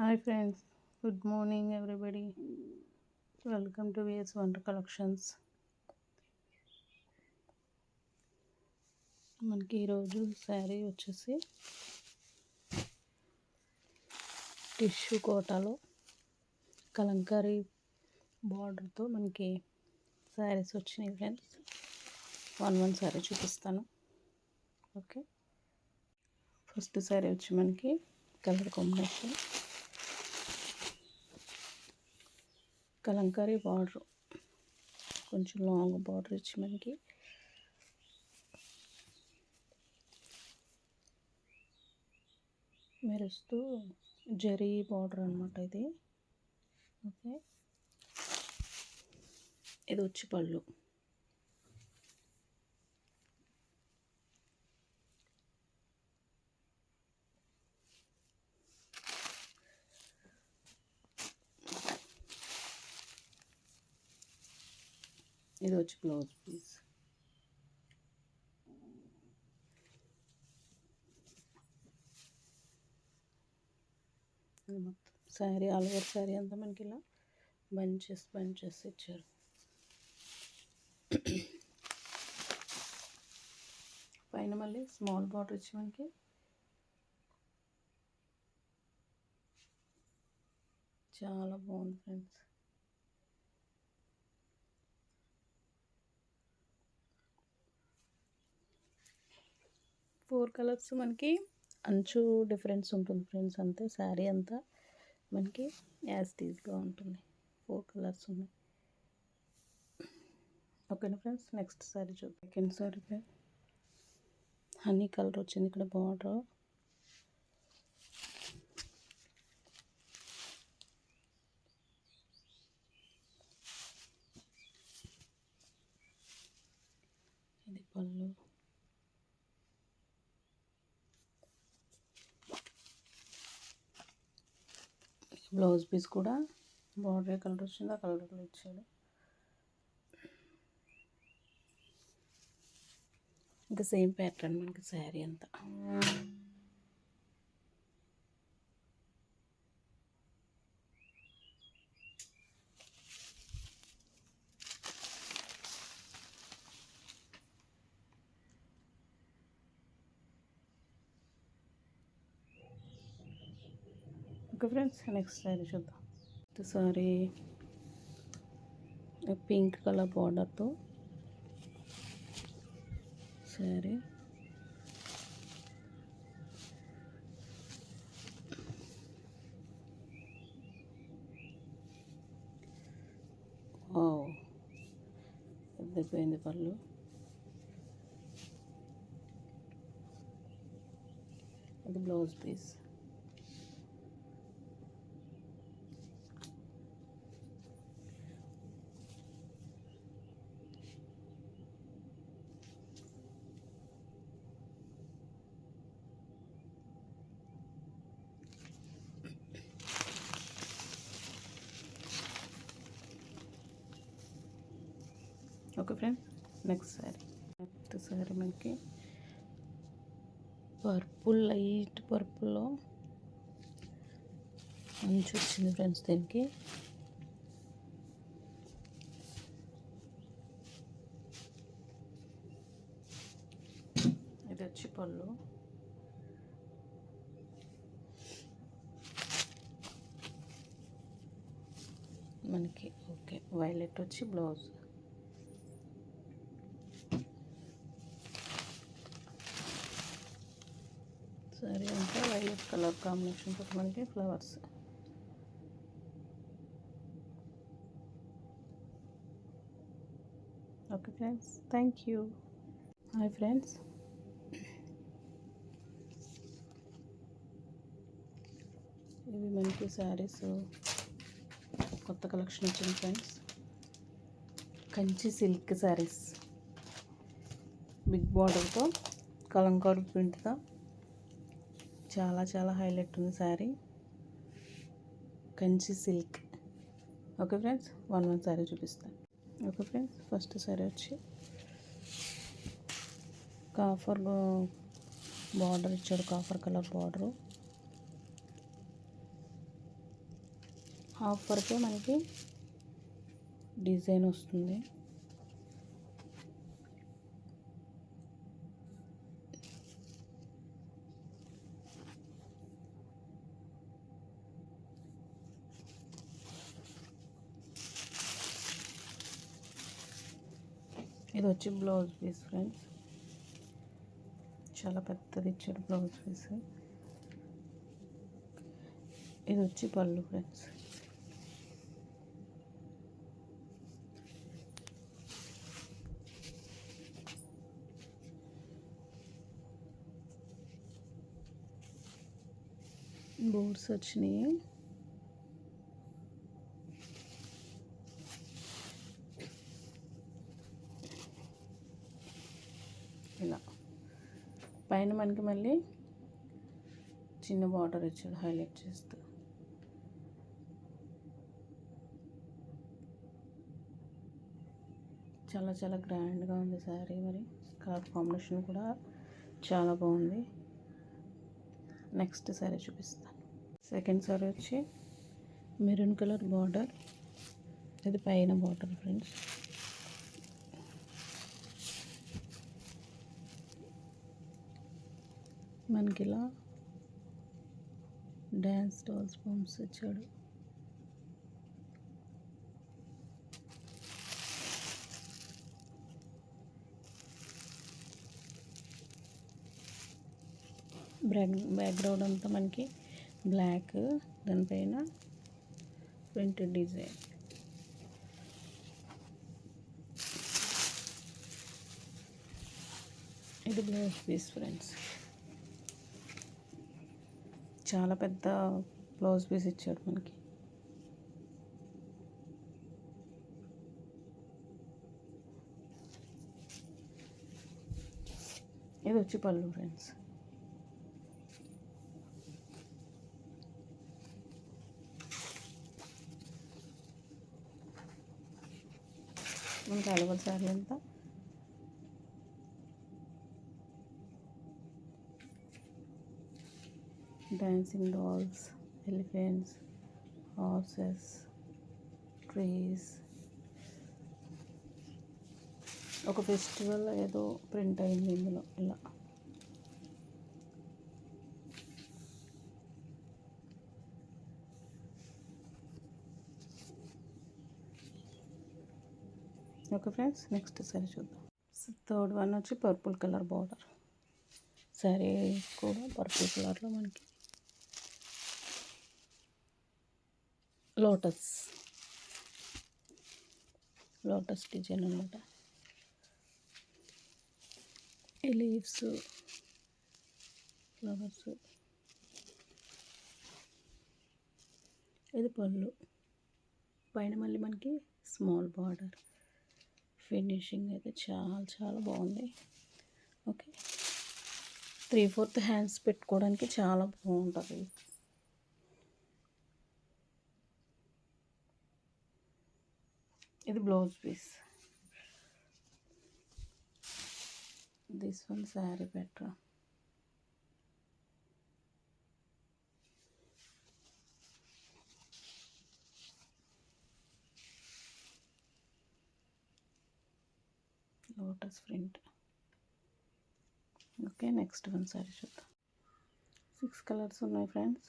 Hi friends. Good morning everybody. Welcome to VS వంట collections మనకి ఈరోజు శారీ వచ్చేసి టిష్యూ కోటాలో కలంకారీ బార్డర్తో మనకి శారీస్ వచ్చినాయి ఫ్రెండ్స్. వన్ వన్ శారీ చూపిస్తాను. ఓకే ఫస్ట్ శారీ వచ్చి మనకి కలర్ కాంబినేషన్. కలంకారీ బార్డర్. కొంచెం లాంగ్ బార్డర్ ఇచ్చి మనకి. మెరుస్తూ జరీ బార్డర్ అనమాట ఇది. ఓకే. ఇది వచ్చి పళ్ళు. ఇది వచ్చి బ్లౌజ్ పీస్ మొత్తం శారీ ఆల్ ఓవర్ శారీ అంతా మనకి ఇలా బంచెస్ బంచెస్ ఇచ్చారు పైన మళ్ళీ స్మాల్ బార్డర్ ఇచ్చి మనకి చాలా బాగుంది ఫ్రెండ్స్ ఫోర్ కలర్స్ మనకి అంచు డిఫరెన్స్ ఉంటుంది ఫ్రెండ్స్ అంతే శారీ అంతా మనకి యాజ్ టీజ్గా ఉంటుంది. ఫోర్ కలర్స్ ఉన్నాయి. ఓకేనా ఫ్రెండ్స్? నెక్స్ట్ శారీ చూద్దాం. సెకండ్ శారీ హనీ కలర్ వచ్చింది ఇక్కడ బార్డర్ ఇది పళ్ళు బ్లౌజ్ పీస్ కూడా బార్డర్ కలర్ వచ్చింది ఆ కలర్లో ఇచ్చాడు. ఇంకా సేమ్ ప్యాటర్న్ మనకి శారీ అంతా. ఓకే ఫ్రెండ్స్ నెక్స్ట్ శారీ చూద్దాం సారీ పింక్ కలర్ బార్డర్తో శారీ పెద్దపోయింది పళ్ళు? అది blouse piece. Okay friends next sari. Next sari మనకి పర్పుల్ లైట్ పర్పుల్లో మంచి వచ్చింది ఫ్రెండ్స్ దీనికి. ఇది వచ్చి పళ్ళు. మనకి ఓకే వైలెట్ వచ్చి బ్లౌజ్ సరే అంటే వైలెట్ కలర్ కాంబినేషన్ తోటి మనకి flowers. Okay friends thank you. Hi friends. ఇవి మనకి శారీస్ కొత్త కలెక్షన్ వచ్చింది friends. Kanchi silk saris. Big బార్డర్తో కలంకారు ప్రింట్తో చాలా చాలా హైలైట్ ఉంది sari. Kanchi silk. Okay friends? One one sari చూపిస్తాను. Okay friends? ఫస్ట్ శారీ వచ్చి కాఫర్ బార్డర్ ఇచ్చాడు కాఫర్ కలర్ బార్డరు. హాఫ్ వరకే మనకి డిజైన్ వస్తుంది. ఇది వచ్చి బ్లౌజ్ పీస్ ఫ్రెండ్స్. చాలా పెద్దది ఇచ్చాడు బ్లౌజ్ పీస్. ఇది వచ్చి పళ్ళు ఫ్రెండ్స్. బోర్డ్స్ వచ్చినాయి ఇలా పైన మనకి మళ్ళీ చిన్న బార్డర్ ఇచ్చాడు హైలైట్ చేస్తూ. చాలా చాలా గ్రాండ్గా ఉంది శారీ మరి. కలర్ కాంబినేషన్ కూడా చాలా బాగుంది. నెక్స్ట్ శారీ చూపిస్తాను. సెకండ్ శారీ వచ్చి మెరూన్ కలర్ బార్డర్. ఇది పైన బార్డర్ ఫ్రెండ్స్. మనకి ఇలా డ్యాన్స్ డాల్స్ బొమ్స్ ఇచ్చాడు. బ్యాక్ బ్యాక్గ్రౌండ్ అంతా మనకి బ్లాక్ దానిపైన ప్రింటెడ్ డిజైన్. ఇది బ్లౌజ్ పీస్ ఫ్రెండ్స్. చాలా పెద్ద బ్లౌజ్ పీస్ ఇచ్చాడు మనకి. ఇది వచ్చి పళ్ళు ఫ్రెండ్స్ మనకి అలవల్ సారీ అంతా dancing dolls elephants horses trees ఒక ఫెస్టివల్ ఏదో ప్రింట్ అయింది ఇందులో ఇలా. ఓకే ఫ్రెండ్స్ నెక్స్ట్ సరే చూద్దాం. థర్డ్ వన్ వచ్చి పర్పుల్ కలర్ బార్డర్ సరే కూడా పర్పుల్ కలర్లో మనకి. లోటస్. లోటస్ డిజైన్ అనమాట ఈ లీవ్స్ ఫ్లవర్స్. ఇది పళ్ళు. పైన మళ్ళీ మనకి స్మాల్ బార్డర్. ఫినిషింగ్ అయితే చాలా చాలా బాగుంది. ఓకే. త్రీ ఫోర్త్ హ్యాండ్స్ పెట్టుకోవడానికి చాలా బాగుంటుంది. ఇది blouse piece this one sari better lotus print okay next one sari చూద్దాం సిక్స్ కలర్స్ ఉన్నాయి friends